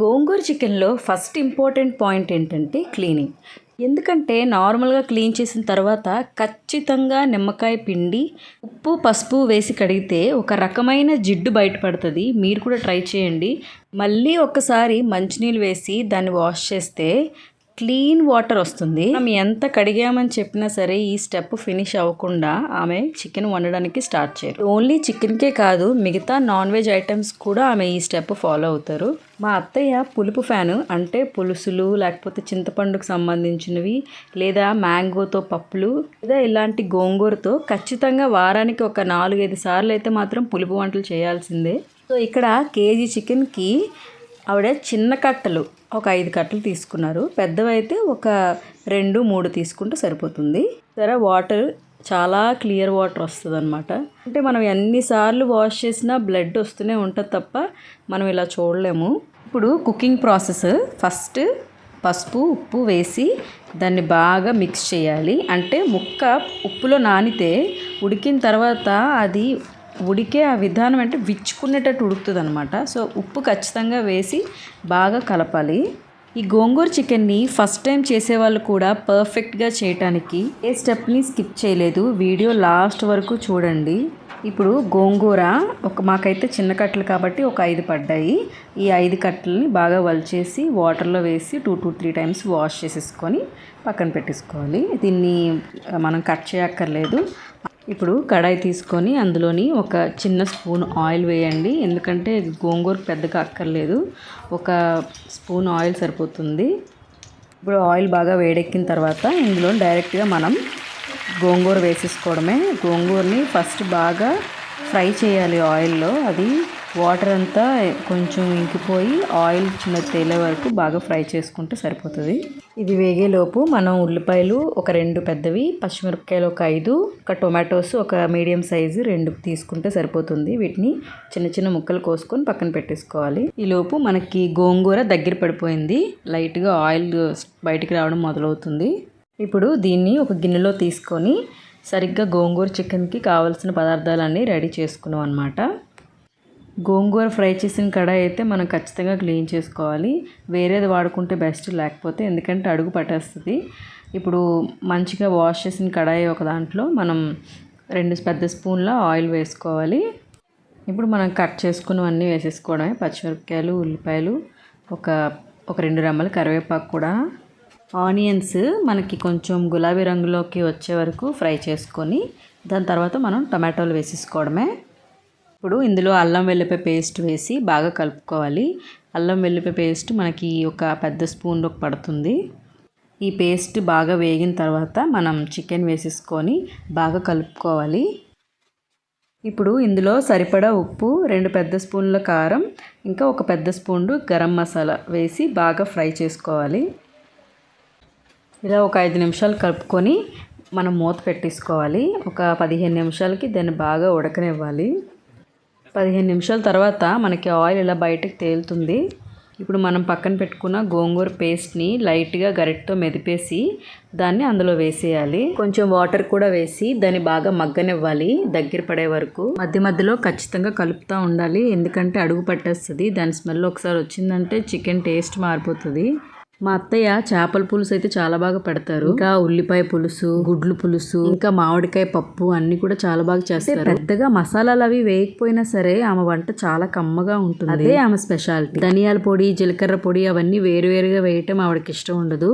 గోంగూర చికెన్లో first important point ఏంటంటే cleaning. ఎందుకంటే నార్మల్గా క్లీన్ చేసిన తర్వాత ఖచ్చితంగా నిమ్మకాయ పిండి ఉప్పు పసుపు వేసి కడిగితే ఒక రకమైన జిడ్డు బయటపడుతుంది. మీరు కూడా ట్రై చేయండి. మళ్ళీ ఒకసారి మంచినీళ్ళు వేసి దాన్ని వాష్ చేస్తే క్లీన్ వాటర్ వస్తుంది. మనం ఎంత కడిగామని చెప్పినా సరే ఈ స్టెప్ ఫినిష్ అవ్వకుండా ఆమె చికెన్ వండడానికి స్టార్ట్ చేయరు. ఓన్లీ చికెన్కే కాదు మిగతా నాన్ వెజ్ ఐటమ్స్ కూడా ఆమె ఈ స్టెప్ ఫాలో అవుతారు. మా అత్తయ్య పులుపు ఫ్యాను అంటే పులుసులు లేకపోతే చింతపండుకు సంబంధించినవి లేదా మ్యాంగోతో పప్పులు లేదా ఇలాంటి గోంగూరతో ఖచ్చితంగా వారానికి ఒక నాలుగైదు సార్లు అయితే మాత్రం పులుపు వంటలు చేయాల్సిందే. సో ఇక్కడ కేజీ చికెన్కి ఆవిడ చిన్న కట్టలు ఒక ఐదు కట్టలు తీసుకున్నారు. పెద్దవైతే ఒక రెండు మూడు తీసుకుంటే సరిపోతుంది. సరే వాటర్ చాలా క్లియర్ వాటర్ వస్తుంది అనమాట అంటే మనం ఎన్నిసార్లు వాష్ చేసినా బ్లడ్ వస్తూనే ఉంటుంది తప్ప మనం ఇలా చూడలేము. ఇప్పుడు కుకింగ్ ప్రాసెస్. ఫస్ట్ పసుపు ఉప్పు వేసి దాన్ని బాగా మిక్స్ చేయాలి. అంటే ముక్క ఉప్పులో నానితే ఉడికిన తర్వాత అది ఉడికే ఆ విధానం అంటే విచ్చుకునేటట్టు ఉడుకుతుంది అనమాట సో ఉప్పు ఖచ్చితంగా వేసి బాగా కలపాలి. ఈ గోంగూర చికెన్ని ఫస్ట్ టైం చేసేవాళ్ళు కూడా పర్ఫెక్ట్గా చేయటానికి ఏ స్టెప్ని స్కిప్ చేయలేదు. వీడియో లాస్ట్ వరకు చూడండి. ఇప్పుడు గోంగూర ఒక మాకైతే చిన్న కట్టలు కాబట్టి ఒక ఐదు పడ్డాయి. ఈ ఐదు కట్టలని బాగా వలిచేసి వాటర్లో వేసి two two three times wash చేసేసుకొని పక్కన పెట్టేసుకోవాలి. దీన్ని మనం కట్ చేయక్కర్లేదు. ఇప్పుడు కడాయి తీసుకొని అందులోని ఒక చిన్న స్పూన్ ఆయిల్ వేయండి. ఎందుకంటే గోంగూర పెద్దగా అక్కర్లేదు. ఒక స్పూన్ ఆయిల్ సరిపోతుంది. ఇప్పుడు ఆయిల్ బాగా వేడెక్కిన తర్వాత ఇందులో డైరెక్ట్గా మనం గోంగూర వేసేసుకోవడమే. గోంగూరని ఫస్ట్ బాగా ఫ్రై చేయాలి ఆయిల్లో. అది వాటర్ అంతా కొంచెం ఇంకిపోయి ఆయిల్ చిన్న తేలే వరకు బాగా ఫ్రై చేసుకుంటే సరిపోతుంది. ఇది వేగేలోపు మనం ఉల్లిపాయలు ఒక రెండు పెద్దవి పచ్చిమిరపకాయలు ఒక ఐదు ఒక టొమాటోస్ ఒక మీడియం సైజు రెండు తీసుకుంటే సరిపోతుంది. వీటిని చిన్న చిన్న ముక్కలు కోసుకొని పక్కన పెట్టేసుకోవాలి. ఈ లోపు మనకి గోంగూర దగ్గర పడిపోయింది. లైట్గా ఆయిల్ బయటికి రావడం మొదలవుతుంది. ఇప్పుడు దీన్ని ఒక గిన్నెలో తీసుకొని సరిగ్గా గోంగూర చికెన్కి కావాల్సిన పదార్థాలన్నీ రెడీ చేసుకున్నాం అనమాట గోంగూర ఫ్రై చేసిన కడాయి అయితే మనం ఖచ్చితంగా క్లీన్ చేసుకోవాలి. వేరేది వాడుకుంటే బెస్ట్ లేకపోతే ఎందుకంటే అడుగు పట్టేస్తుంది. ఇప్పుడు మంచిగా వాష్ చేసిన కడాయి ఒక దాంట్లో మనం రెండు పెద్ద స్పూన్ల ఆయిల్ వేసుకోవాలి. ఇప్పుడు మనం కట్ చేసుకున్నవన్నీ వేసేసుకోవడమే. పచ్చిమిరపకాయలు ఉల్లిపాయలు ఒక ఒక రెండు రెమ్మల కరివేపాకు కూడా. ఆనియన్స్ మనకి కొంచెం గులాబీ రంగులోకి వచ్చే వరకు ఫ్రై చేసుకొని దాని తర్వాత మనం టమాటోలు వేసేసుకోవడమే. ఇప్పుడు ఇందులో అల్లం వెల్లిపాయ పేస్ట్ వేసి బాగా కలుపుకోవాలి. అల్లం వెల్లిపాయ పేస్ట్ మనకి ఒక పెద్ద స్పూన్లోకి పడుతుంది. ఈ పేస్ట్ బాగా వేగిన తర్వాత మనం చికెన్ వేసేసుకొని బాగా కలుపుకోవాలి. ఇప్పుడు ఇందులో సరిపడా ఉప్పు రెండు పెద్ద స్పూన్ల కారం ఇంకా ఒక పెద్ద స్పూన్ గరం మసాలా వేసి బాగా ఫ్రై చేసుకోవాలి. ఇలా ఒక ఐదు నిమిషాలు కలుపుకొని మనం మూత పెట్టేసుకోవాలి. ఒక పదిహేను నిమిషాలకి దాన్ని బాగా ఉడకనివ్వాలి. పదిహేను నిమిషాల తర్వాత మనకి ఆయిల్ ఇలా బయటకు తేలుతుంది. ఇప్పుడు మనం పక్కన పెట్టుకున్న గోంగూర పేస్ట్ని లైట్గా గరిటతో మెదిపేసి దాన్ని అందులో వేసేయాలి. కొంచెం వాటర్ కూడా వేసి దాన్ని బాగా మగ్గనివ్వాలి దగ్గర పడే వరకు. మధ్య మధ్యలో ఖచ్చితంగా కలుపుతూ ఉండాలి. ఎందుకంటే అడుగు పట్టేస్తుంది. దాని స్మెల్ ఒకసారి వచ్చిందంటే చికెన్ టేస్ట్ మారిపోతుంది. మా అత్తయ్య చేపల పులుసు అయితే చాలా బాగా పెడతారు. ఇంకా ఉల్లిపాయ పులుసు గుడ్లు పులుసు ఇంకా మామిడికాయ పప్పు అన్ని కూడా చాలా బాగా చేస్తారు. పెద్దగా మసాలాలు అవి వేయకపోయినా సరే ఆమె వంట చాలా కమ్మగా ఉంటుంది. అదే ఆమె స్పెషాలిటీ ధనియాల పొడి జీలకర్ర పొడి అవన్నీ వేరువేరుగా వేయటం ఆవిడకి ఇష్టం ఉండదు.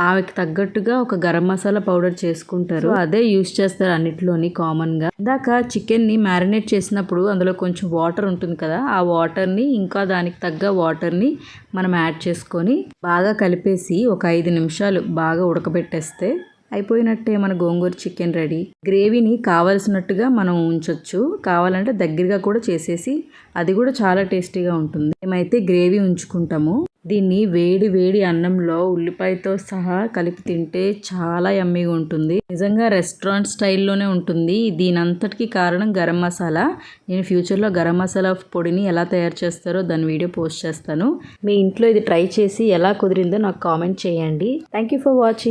ఆమెకి తగ్గట్టుగా ఒక గరం మసాలా పౌడర్ చేసుకుంటారు. అదే యూస్ చేస్తారు అన్నిట్లోని కామన్గా ఇందాక చికెన్ని మ్యారినేట్ చేసినప్పుడు అందులో కొంచెం వాటర్ ఉంటుంది కదా ఆ వాటర్ని ఇంకా దానికి తగ్గ వాటర్ని మనం యాడ్ చేసుకొని బాగా కలిపేసి ఒక ఐదు నిమిషాలు బాగా ఉడకబెట్టేస్తే అయిపోయినట్టే మన గోంగూర చికెన్ రెడీ గ్రేవీని కావలసినట్టుగా మనం ఉంచవచ్చు కావాలంటే దగ్గరగా కూడా చేసేసి అది కూడా చాలా టేస్టీగా ఉంటుంది. మేమైతే గ్రేవీ ఉంచుకుంటాము. దీన్ని వేడి వేడి అన్నంలో ఉల్లిపాయతో సహా కలిపి తింటే చాలా యమ్మీగా ఉంటుంది. నిజంగా రెస్టారెంట్ స్టైల్లోనే ఉంటుంది. దీని అంతటికి కారణం గరం మసాలా. నేను ఫ్యూచర్లో గరం మసాలా పొడిని ఎలా తయారు చేస్తారో దాని వీడియో పోస్ట్ చేస్తాను. మీ ఇంట్లో ఇది ట్రై చేసి ఎలా కుదిరిందో నాకు కామెంట్ చేయండి. Thank you for watching.